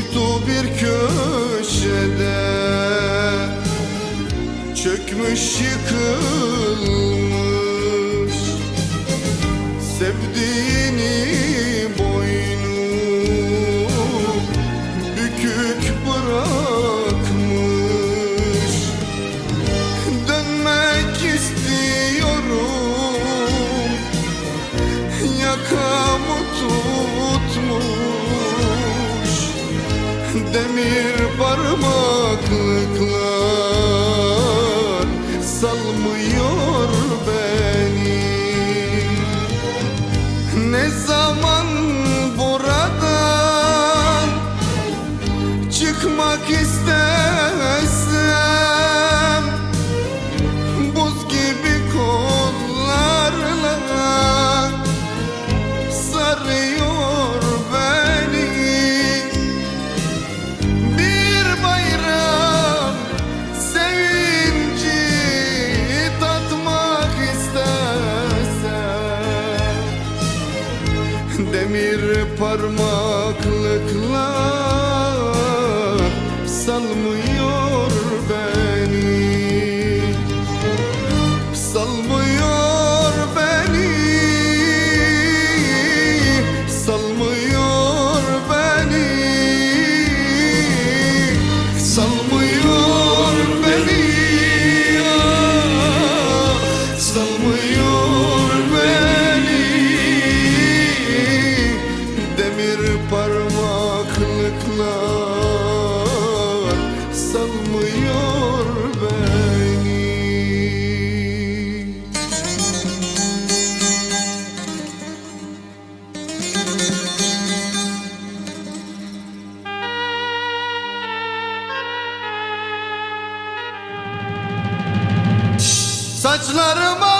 Uyuktu bir köşede Çökmüş yıkık Demir parmaklıklar Salmıyor beni. Ne zaman buradan Çıkmak istesem Demir parmaklıklar salmıyor beni parmaklıklar Salmıyor beni. Saçlarım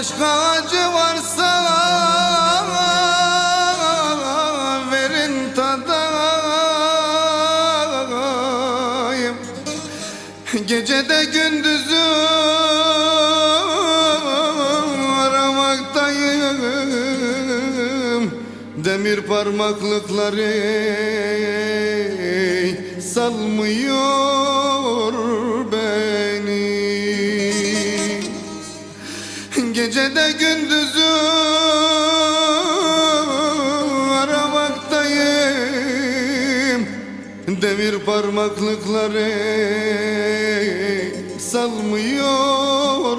Başka acı varsa Verin tadayım. Gecede gündüzü aramaktayım Demir parmaklıkları salmıyor Gecede gündüzü aramaktayım. Demir parmaklıkları salmıyor